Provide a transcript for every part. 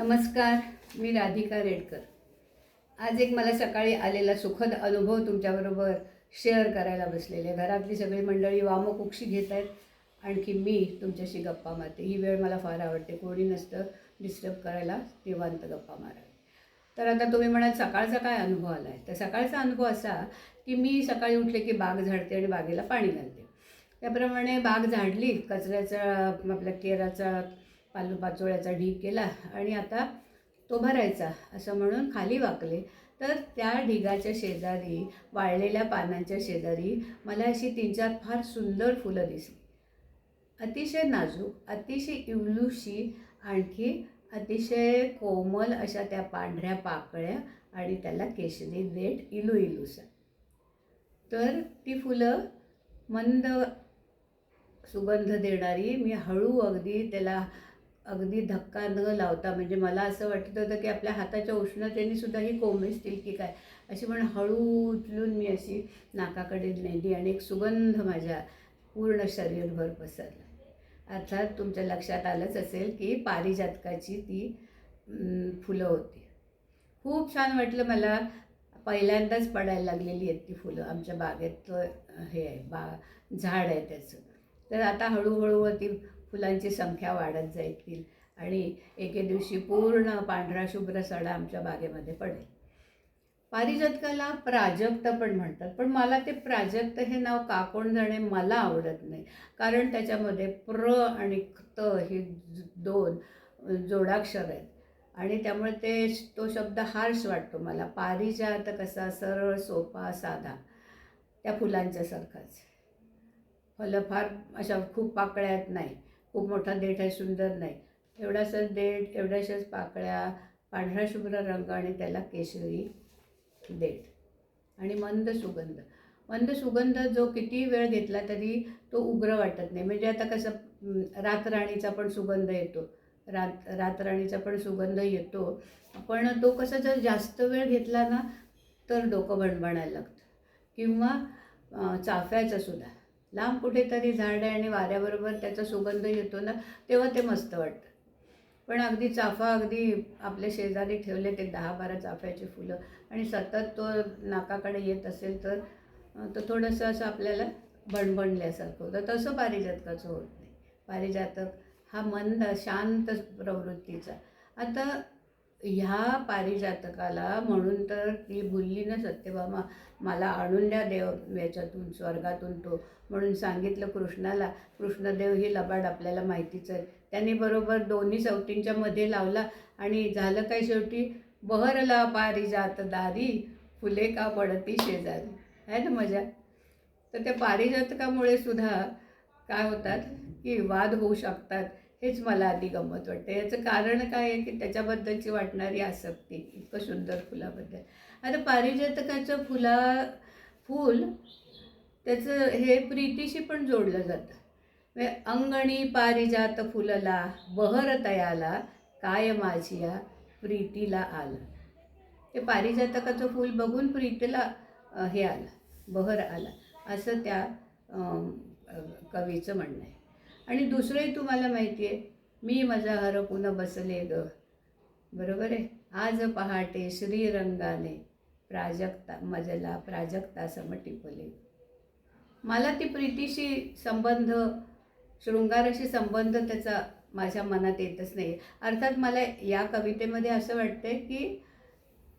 नमस्कार मी राधिका रेडकर. आज एक मला सकाळी आलेला सुखद अनुभव तुमच्याबरोबर शेअर करायला बसलेले. घरातली सगळी मंडळी वामकुक्षी घेत आहेत. आणखी मी तुमच्याशी गप्पा मारते. ही वेळ मला फार आवडते. कोणी नसतं डिस्टर्ब करायला निवांत गप्पा मारावे. तर आता तुम्ही म्हणाल सकाळचा काय अनुभव आला आहे तर सकाळचा अनुभव असा की मी सकाळी उठले की बाग झाडते आणि बागेला पाणी घालते. त्याप्रमाणे बाग झाडली कचऱ्याचा आपल्या केराचा पालू पाचोळ्याचा ढीग केला आणि आता तो भरायचा असं म्हणून खाली वाकले. तर त्या ढिगाच्या शेजारी वाळलेल्या पानांच्या शेजारी मला अशी तीन चार फार सुंदर फुलं दिसली. अतिशय नाजूक अतिशय इवलूशी आणखी अतिशय कोमल अशा त्या पांढऱ्या पाकळ्या आणि त्याला केशरी देठ इलू इलूसा. तर ती फुलं मंद सुगंध देणारी मी हळू अगदी त्याला अगदी धक्का न लावता म्हणजे मला असं वाटत होतं की आपल्या हाताच्या उष्णतेने सुद्धा ही कोमेजतील की काय? अशी पण हळू उचलून मी अशी नाकाकडे नेली आणि एक सुगंध माझ्या पूर्ण शरीरभर पसरला. अर्थात तुमच्या लक्षात आलंच असेल की पारिजातकाची ती फुलं होती. खूप छान वाटलं मला. पहिल्यांदाच पडायला लागलेली आहेत ती फुलं. आमच्या बागेत हे आहे बा झाड आहे त्याचं. तर आता हळूहळू ती फुलांची संख्या वाढत जाईल आणि एके दिवशी पूर्ण पांढरा शुभ्र सडा आमच्या बागेमध्ये पडेल. पारिजातकाला प्राजक्त पण म्हणतात पण मला ते प्राजक्त हे नाव का कोण जाणे मला आवडत नाही. कारण त्याच्यामध्ये प्र आणि क्त हे दोन जोडाक्षर आहेत. आणि त्यामुळे ते तो शब्द हार्श वाटतो मला. पारिजात कसा सरळ सोपा साधा. त्या फुलांच्यासारखाच. फलं फार अशा खूप पाकळ्यात नाही. खूप मोठा देठ आहे सुंदर नाही. एवढासाच देठ एवढ्याशाच पाकळ्या पांढरा शुभ्र रंग आणि त्याला केशरी देठ. आणि मंद सुगंध. मंद सुगंध जो किती वेळ घेतला तरी तो उग्र वाटत नाही. म्हणजे आता कसं रातराणीचा पण सुगंध येतो. रात रातराणीचा पण सुगंध येतो. पण तो कसा जर जास्त वेळ घेतला ना तर डोकं भणभणायला लागतं. किंवा चाफ्याचा सुद्धा. लांब कुठेतरी झाड आहे आणि वाऱ्याबरोबर त्याचा सुगंध येतो ना तेव्हा ते मस्त वाटतं. पण अगदी चाफा अगदी आपल्या शेजारी ठेवले ते दहा बारा चाफ्याची फुलं आणि सतत तो नाकाकडे येत असेल तर तो थोडंसं असं आपल्याला बणबणल्यासारखं होतं. तसं पारिजातकाचं होत नाही. पारिजातक हा मंद शांत प्रवृत्तीचा. आता ह्या पारिजातकाला म्हणून तर ती बोलली ना सत्यभामा मला आणून द्या देव याच्यातून स्वर्गातून तो. म्हणून सांगितलं कृष्णाला कृष्णदेव ही लबाड आपल्याला माहितीच आहे त्यांनी बरोबर दोन्ही सवटींच्या मध्ये लावला आणि झालं काय शेवटी? बहरला पारिजात दारी फुले का पडती शेजारी. आहे ना मजा? तर त्या पारिजातकामुळे सुद्धा काय होतात की वाद होऊ शकतात. हेच मला आधी गंमत वाटतं याचं कारण काय आहे की त्याच्याबद्दलची वाटणारी आसक्ती इतकं सुंदर फुलाबद्दल. आता पारिजातकाचं फुला फूल त्याचं हे प्रीतीशी पण जोडलं जातं. म्हणजे अंगणी पारिजात फुलला बहर तयाला काय माझिया प्रीतीला आला. ते पारिजातकाचं फूल बघून प्रीतीला हे आलं बहर आला. असं त्या कवीचं म्हणणं आहे. आणि दुसरंही तुम्हाला माहिती आहे मी माझा हर पुन्हा बसले ग. बरोबर आहे? आज पहाटे श्रीरंगाने प्राजक्ता मजला प्राजक्ता सम टिपले मला ती प्रीतीशी संबंध शृंगाराशी संबंध त्याचा माझ्या मनात येतच नाही अर्थात मला या कवितेमध्ये असं वाटतं की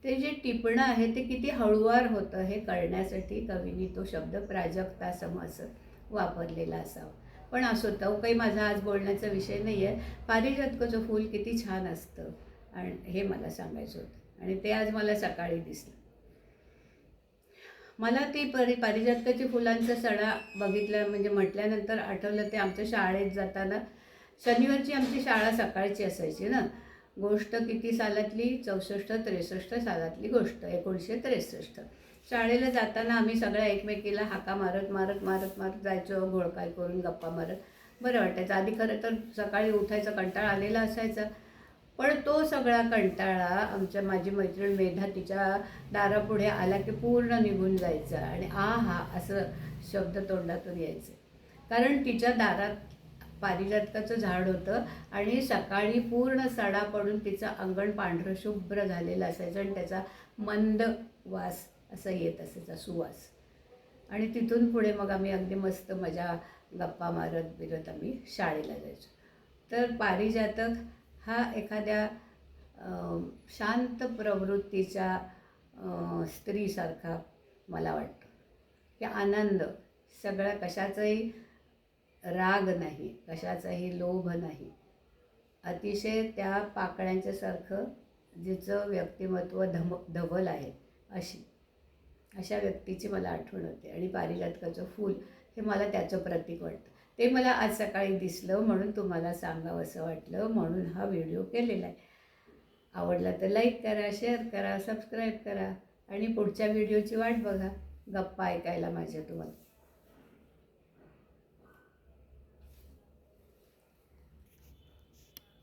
ते जे टिपणं आहे ते किती हळुवार होतं हे कळण्यासाठी कवीने तो शब्द प्राजक्ता सम असं वापरलेला असावा. पण असो तो काही माझा आज बोलण्याचा विषय नाही आहे पारिजातकाचं फूल किती छान असतं. आणि हे मला सांगायचं होतं. आणि ते आज मला सकाळी दिसलं. मला ती परि पारिजातकाची फुलांचा सडा बघितल्या म्हणजे म्हटल्यानंतर आठवलं ते आमच्या शाळेत जाताना. शनिवारची आमची शाळा सकाळची असायची ना. गोष्ट किती सालातली? चौसष्ट त्रेसष्ट सालातली गोष्ट एकोणीसशे त्रेसष्ट. शाळेला जाताना आम्ही सगळ्या एकमेकीला हाका मारत मारत मारत मारत जायचो घोळकाय करून गप्पा मारत. बरं वाटायचं. आधी खरं तर सकाळी उठायचा कंटाळा आलेला असायचा. पण तो सगळा कंटाळा आमच्या माझी मैत्रीण मेधा तिच्या दारापुढे आला की पूर्ण निघून जायचा आणि आ हा असं शब्द तोंडातून यायचे. कारण तिच्या दारात पारिजातकाचं झाड होतं आणि सकाळी पूर्ण सडा पडून तिचं अंगण पांढरं शुभ्र झालेलं असायचं आणि त्याचा मंद वास असं येत असायचा सुवास. आणि तिथून पुढे मग आम्ही अगदी मस्त मजा गप्पा मारत बिरत आम्ही शाळेला जायचो. तर पारिजातक हा एखाद्या शांत प्रवृत्तीच्या स्त्रीसारखा मला वाटतो. की आनंद सगळ्या कशाचाही राग नाही कशाचाही लोभ नाही. अतिशय त्या पाकळ्यांच्यासारखं जिचं व्यक्तिमत्व धम धबल आहे अशी. अशा व्यक्तीची मला आठवण होते. आणि पारिजातकाचं फूल हे मला त्याचं प्रतीक वाटतं. ते मला आज सकाळी दिसलं म्हणून तुम्हाला सांगावं असं वाटलं म्हणून हा व्हिडिओ केलेला आहे. आवडला तर लाईक करा शेअर करा सबस्क्राईब करा आणि पुढच्या व्हिडिओची वाट बघा. गप्पा ऐकायला माझ्या तुम्हाला.